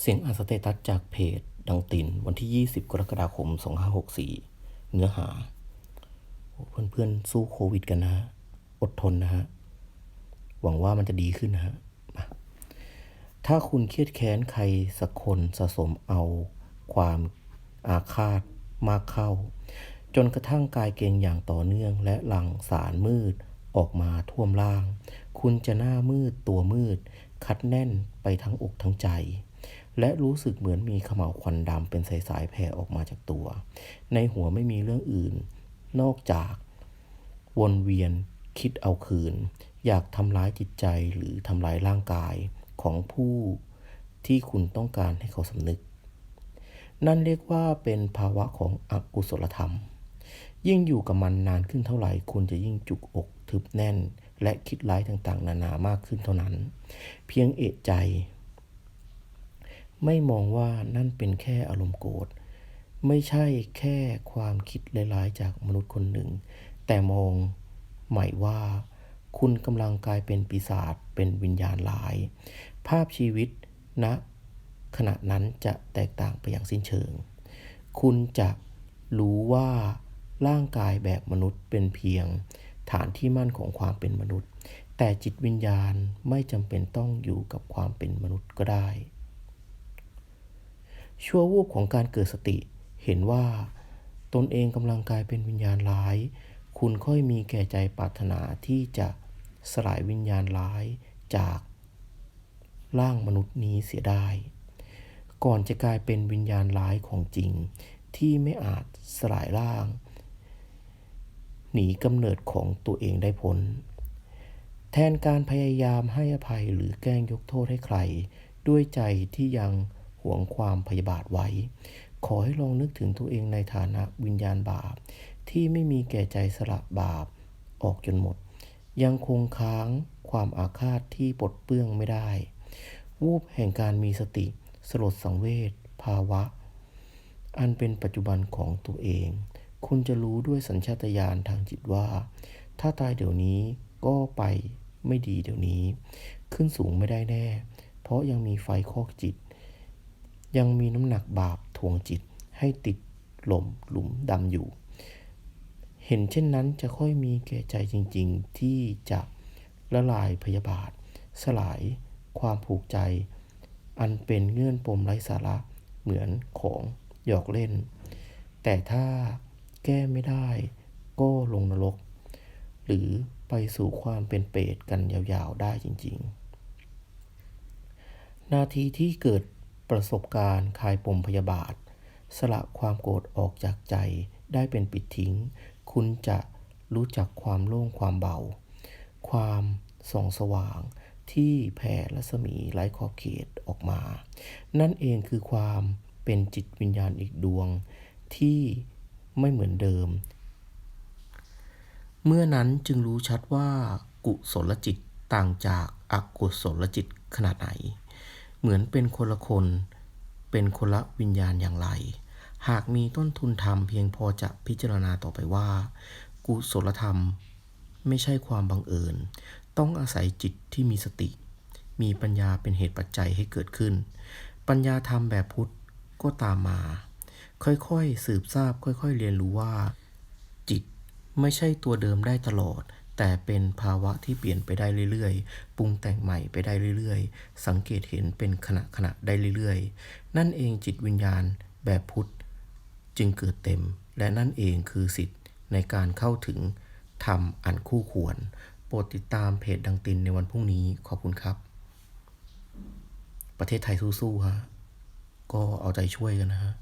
เสียงอ่านสเตตัสจากเพจ ดังตินวันที่ 20 กรกฎาคม 2564 เนื้อหาโอ้เพื่อนๆ สู้โควิดกันนะ อดทนนะฮะ หวังว่ามันจะดีขึ้นนะฮะ ถ้าคุณเครียดแค้นใครสักคนสะสมเอาความอาฆาตมากเข้า จนกระทั่งกายเกงอย่างต่อเนื่องและหลังสารมืดออกมาท่วมล่าง คุณจะหน้ามืดตัวมืด คัดแน่นไปทั้งอกทั้งใจ และรู้สึกเหมือนมีขม่าวควันดำเป็นสายๆแผ่ออกมาจากตัว ในหัวไม่มีเรื่องอื่น นอกจาก วนเวียนคิดเอาคืน อยากทำร้ายจิตใจหรือทำร้ายร่างกายของผู้ที่คุณต้องการให้เขาสำนึก นั่นเรียกว่าเป็นภาวะของอกุศลธรรม ยิ่งอยู่กับมันนานขึ้นเท่าไหร่คุณจะยิ่งจุกอกทึบแน่น และคิดร้ายต่างๆ นานามากขึ้นเท่านั้น เพียงเอะใจ ไม่มองว่านั่นเป็นแค่อารมณ์โกรธ ไม่ใช่แค่ความคิดร้ายๆจากมนุษย์คนหนึ่ง แต่มองใหม่ว่า คุณกำลังกลายเป็นปีศาจเป็นวิญญาณร้าย ภาพชีวิตณนะขณะนั้นจะแตกต่างไปอย่างสิ้นเชิง คุณจะรู้ว่าร่างกายแบบมนุษย์เป็นเพียงฐานที่มั่นของความเป็นมนุษย์ แต่จิตวิญญาณไม่จำเป็นต้องอยู่กับความเป็นมนุษย์ก็ได้ ชั่ววูบของการเกิดสติ เห็นว่า ตนเองกำลังกลายเป็นวิญญาณร้าย คุณค่อยมีแก่ใจปรารถนาที่จะสลายวิญญาณร้ายจากร่างมนุษย์นี้เสียได้ ก่อนจะกลายเป็นวิญญาณร้ายของจริง ที่ไม่อาจสลายร่าง หนีกำเนิดของตัวเองได้พ้น แทนการพยายามให้อภัยหรือแกล้งยกโทษให้ใคร ด้วยใจที่ยัง หวงความพยาบาทไว้ ขอให้ลองนึกถึงตัวเองในฐานะวิญญาณบาป ที่ไม่มีแก่ใจสละบาปออกจนหมด ยังคงค้างความอาฆาตที่ปลดเปื้องไม่ได้ วูบแห่งการมีสติสลดสังเวชภาวะ อันเป็นปัจจุบันของตัวเอง คุณจะรู้ด้วยสัญชาตญาณทางจิตว่า ถ้าตายเดี๋ยวนี้ก็ไปไม่ดีเดี๋ยวนี้ ขึ้นสูงไม่ได้แน่ เพราะยังมีไฟคอกจิต ยังมีน้ำหนักบาปทวงจิตให้ติดหล่มหลุมดำอยู่ เห็นเช่นนั้นจะค่อยมีแก่ใจจริงๆ ที่จะละลายพยาบาท สลายความผูกใจ อันเป็นเงื่อนปมไร้สาระเหมือนของหยอกเล่น แต่ถ้าแก้ไม่ได้ก็ลงนรก หรือไปสู่ความเป็นเปรตกันยาวๆได้จริงๆ นาทีที่เกิด ประสบการณ์คลายปมพยาบาท สละความโกรธออกจากใจได้เป็นปิดทิ้ง คุณจะรู้จักความโล่งความเบา ความส่องสว่างที่แผ่รัศมีไร้ขอบเขตออกมา นั่นเองคือความเป็นจิตวิญญาณอีกดวงที่ไม่เหมือนเดิม เมื่อนั้นจึงรู้ชัดว่ากุศลจิตต่างจากอกุศลจิตขนาดไหน เหมือนเป็นคนละคน เป็นคนละวิญญาณอย่างไร หากมีต้นทุนธรรมเพียงพอจะพิจารณาต่อไปว่า กุศลธรรม ไม่ใช่ความบังเอิญ ต้องอาศัยจิตที่มีสติ มีปัญญาเป็นเหตุปัจจัยให้เกิดขึ้น ปัญญาธรรมแบบพุทธก็ตามมา ค่อยๆสืบทราบค่อยๆ เรียนรู้ว่า จิตไม่ใช่ตัวเดิมได้ตลอด แต่เป็นภาวะที่เปลี่ยนไปได้เรื่อยๆ ปรุงแต่งใหม่ไปได้เรื่อยๆ สังเกตเห็นเป็นขณะๆได้เรื่อยๆ นั่นเองจิตวิญญาณแบบพุทธจึงเกิดเต็ม และนั่นเองคือสิทธิ์ในการเข้าถึงธรรมอันคู่ควร โปรดติดตามเพจดังตินในวันพรุ่งนี้ขอบคุณครับ ประเทศไทยสู้ๆฮะก็เอาใจช่วยกันนะฮะ